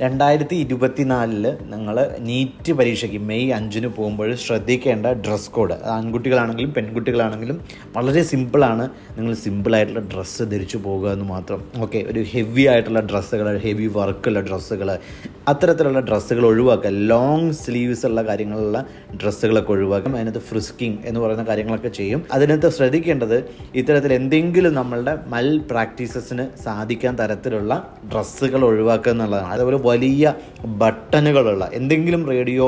രണ്ടായിരത്തി ഇരുപത്തിനാലിൽ നിങ്ങൾ നീറ്റ് പരീക്ഷയ്ക്ക് മെയ് അഞ്ചിന് പോകുമ്പോൾ ശ്രദ്ധിക്കേണ്ട ഡ്രസ് കോഡ് ആൺകുട്ടികളാണെങ്കിലും പെൺകുട്ടികളാണെങ്കിലും വളരെ സിമ്പിളാണ്. നിങ്ങൾ സിമ്പിളായിട്ടുള്ള ഡ്രസ്സ് ധരിച്ചു പോകുക എന്ന് മാത്രം. ഓക്കെ ഒരു ഹെവി ആയിട്ടുള്ള ഡ്രസ്സുകൾ ഹെവി വർക്കുള്ള ഡ്രസ്സുകൾ അത്തരത്തിലുള്ള ഡ്രസ്സുകൾ ഒഴിവാക്കുക. ലോങ് സ്ലീവ്സ് ഉള്ള കാര്യങ്ങളുള്ള ഡ്രസ്സുകളൊക്കെ ഒഴിവാക്കും അതിനകത്ത് ഫ്രിസ്കിങ് എന്ന് പറയുന്ന കാര്യങ്ങളൊക്കെ ചെയ്യും. അതിനകത്ത് ശ്രദ്ധിക്കേണ്ടത് ഇത്തരത്തിൽ എന്തെങ്കിലും നമ്മളുടെ മൽ പ്രാക്ടീസസിന് സാധിക്കാൻ തരത്തിലുള്ള ഡ്രസ്സുകൾ ഒഴിവാക്കുക എന്നുള്ളതാണ്. അതേപോലെ വലിയ ബട്ടണുകളുള്ള എന്തെങ്കിലും റേഡിയോ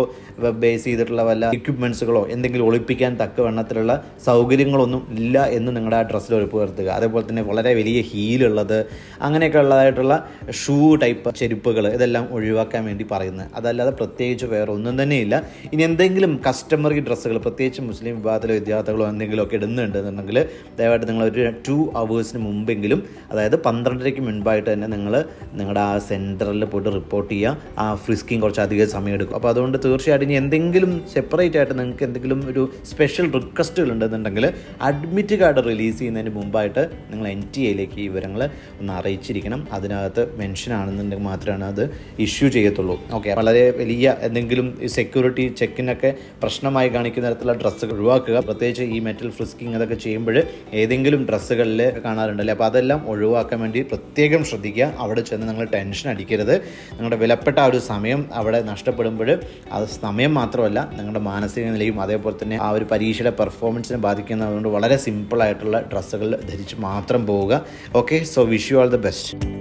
ബേസ് ചെയ്തിട്ടുള്ള വല്ല എക്യുപ്മെൻസുകളോ എന്തെങ്കിലും ഒളിപ്പിക്കാൻ തക്ക വണ്ണത്തിലുള്ള സൗകര്യങ്ങളൊന്നും ഇല്ല എന്ന് നിങ്ങളുടെ ആ ഡ്രസ്സിൽ ഒഴിപ്പ് വരുത്തുക അതേപോലെ തന്നെ വളരെ വലിയ ഹീലുള്ളത് അങ്ങനെയൊക്കെ ഉള്ളതായിട്ടുള്ള ഷൂ ടൈപ്പ് ചെരുപ്പുകൾ ഇതെല്ലാം ഒഴിവാക്കാൻ വേണ്ടി പറയുന്നത്. അതല്ലാതെ പ്രത്യേകിച്ച് വേറെ ഒന്നും തന്നെയില്ല. ഇനി എന്തെങ്കിലും കസ്റ്റമർ ഈ ഡ്രസ്സുകൾ പ്രത്യേകിച്ച് മുസ്ലിം വിഭാഗത്തിലോ വിദ്യാർത്ഥികളോ എന്തെങ്കിലുമൊക്കെ ഇടുന്നുണ്ടെന്നുണ്ടെങ്കിൽ ദയവായിട്ട് നിങ്ങൾ ഒരു ടു അവേഴ്സിന് മുമ്പെങ്കിലും അതായത് പന്ത്രണ്ടരയ്ക്ക് മുൻപായിട്ട് തന്നെ നിങ്ങൾ നിങ്ങളുടെ ആ സെന്ററിൽ പോയിട്ട് റിപ്പോർട്ട് ചെയ്യുക ആ ഫ്രിസ്കിങ് കുറച്ച് അധികം സമയം എടുക്കും. അപ്പോൾ അതുകൊണ്ട് തീർച്ചയായിട്ടും ഇനി എന്തെങ്കിലും സെപ്പറേറ്റ് ആയിട്ട് നിങ്ങൾക്ക് എന്തെങ്കിലും ഒരു സ്പെഷ്യൽ റിക്വസ്റ്റുകൾ ഉണ്ടെന്നുണ്ടെങ്കിൽ അഡ്മിറ്റ് കാർഡ് റിലീസ് ചെയ്യുന്നതിന് മുമ്പായിട്ട് നിങ്ങൾ എൻ ടി എയിലേക്ക് വിവരങ്ങൾ ഒന്ന് അറിയിച്ചിരിക്കണം. അതിനകത്ത് മെൻഷൻ ആണെന്നുണ്ടെങ്കിൽ മാത്രമാണ് അത് ഇഷ്യൂ ചെയ്യത്തുള്ളൂ. ഓക്കെ വളരെ വലിയ എന്തെങ്കിലും സെക്യൂരിറ്റി ചെക്കിനൊക്കെ പ്രശ്നമായി കാണിക്കുന്ന തരത്തിലുള്ള ഡ്രസ്സുകൾ ഒഴിവാക്കുക. പ്രത്യേകിച്ച് ഈ മെറ്റൽ ഫ്രിസ്കിങ് അതൊക്കെ ചെയ്യുമ്പോൾ ഏതെങ്കിലും ഡ്രസ്സുകളിൽ കാണാറുണ്ടല്ലേ അപ്പോൾ അതെല്ലാം ഒഴിവാക്കാൻ വേണ്ടി പ്രത്യേകം ശ്രദ്ധിക്കുക. അവിടെ ചെന്ന് നിങ്ങൾ ടെൻഷൻ അടിക്കരുത്. നിങ്ങളുടെ വിലപ്പെട്ട ആ ഒരു സമയം അവിടെ നഷ്ടപ്പെടുമ്പോൾ അത് സമയം മാത്രമല്ല നിങ്ങളുടെ മാനസിക നിലയും അതേപോലെ തന്നെ ആ ഒരു പരീക്ഷയുടെ പെർഫോമൻസിനെ ബാധിക്കുന്നതുകൊണ്ട് വളരെ സിമ്പിളായിട്ടുള്ള ഡ്രസ്സുകൾ ധരിച്ച് മാത്രം പോവുക. Okay so wish you all the best